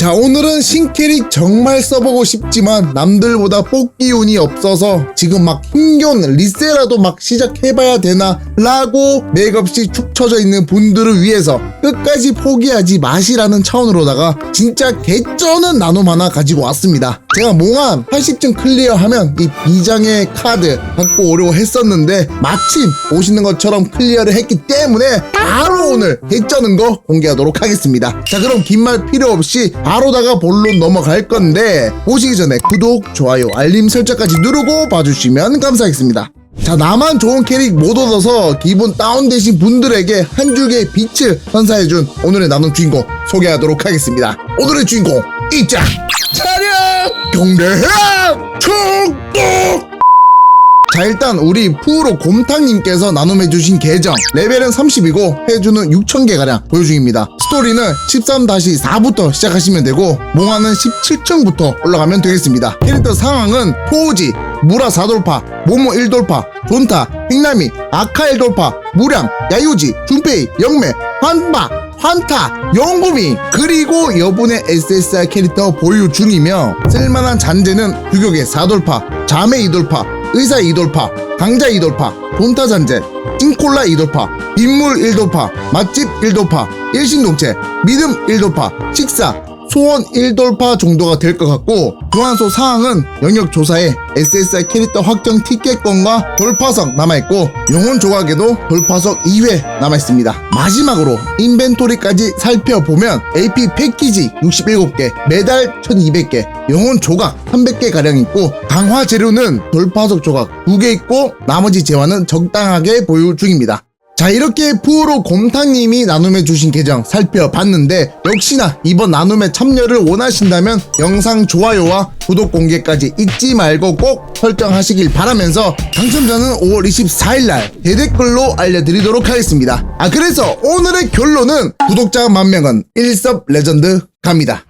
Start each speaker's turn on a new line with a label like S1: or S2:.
S1: 자 오늘은 신캐릭 정말 써보고 싶지만 남들보다 뽑기 운이 없어서 지금 막 힘겨운 리세라도 막 시작해봐야 되나 라고 맥없이 축 처져 있는 분들을 위해서 끝까지 포기하지 마시라는 차원으로다가 진짜 개쩌는 나눔 하나 가지고 왔습니다 제가 몽환 80층 클리어하면 이 비장의 카드 갖고 오려고 했었는데 마침 보시는 것처럼 클리어를 했기 때문에 바로 오늘 개쩌는 거 공개하도록 하겠습니다 자 그럼 긴 말 필요 없이 바로다가 본론 넘어갈 건데 보시기 전에 구독, 좋아요, 알림 설정까지 누르고 봐주시면 감사하겠습니다. 자 나만 좋은 캐릭 못 얻어서 기분 다운되신 분들에게 한 줄기의 빛을 선사해준 오늘의 나눔 주인공 소개하도록 하겠습니다. 오늘의 주인공 입장! 차렷! 경례해! 축복! 자 일단 우리 푸우로 곰탕님께서 나눔해주신 계정 레벨은 30이고 해주는 6,000개가량 보유 중입니다 스토리는 13-4부터 시작하시면 되고 몽환은 17층부터 올라가면 되겠습니다 캐릭터 상황은 포우지 무라 4돌파 모모 1돌파 존타 빅나미 아카 1돌파 무량 야유지 준페이 영매 환바 환타, 영구미. 그리고 여분의 SSR 캐릭터 보유 중이며 쓸만한 잔재는 규격의 4돌파, 자매 2돌파, 의사 2돌파, 강자 2돌파, 돈타 잔재, 찐콜라 2돌파, 빗물 1돌파, 맛집 1돌파, 일신동체, 믿음 1돌파, 식사, 소원 1돌파 정도가 될 것 같고 교환소 사항은 영역 조사에 SSR 캐릭터 확정 티켓권과 돌파석 남아있고 영혼 조각에도 돌파석 2회 남아있습니다. 마지막으로 인벤토리까지 살펴보면 AP 패키지 67개 메달 1200개 영혼 조각 300개 가량 있고 강화 재료는 돌파석 조각 2개 있고 나머지 재화는 적당하게 보유 중입니다 자 이렇게 푸우로 곰탕님이 나눔해 주신 계정 살펴봤는데 역시나 이번 나눔에 참여를 원하신다면 영상 좋아요와 구독 공개까지 잊지 말고 꼭 설정하시길 바라면서 당첨자는 5월 24일날 대댓글로 알려드리도록 하겠습니다. 아 그래서 오늘의 결론은 구독자 만명은 1섭 레전드 갑니다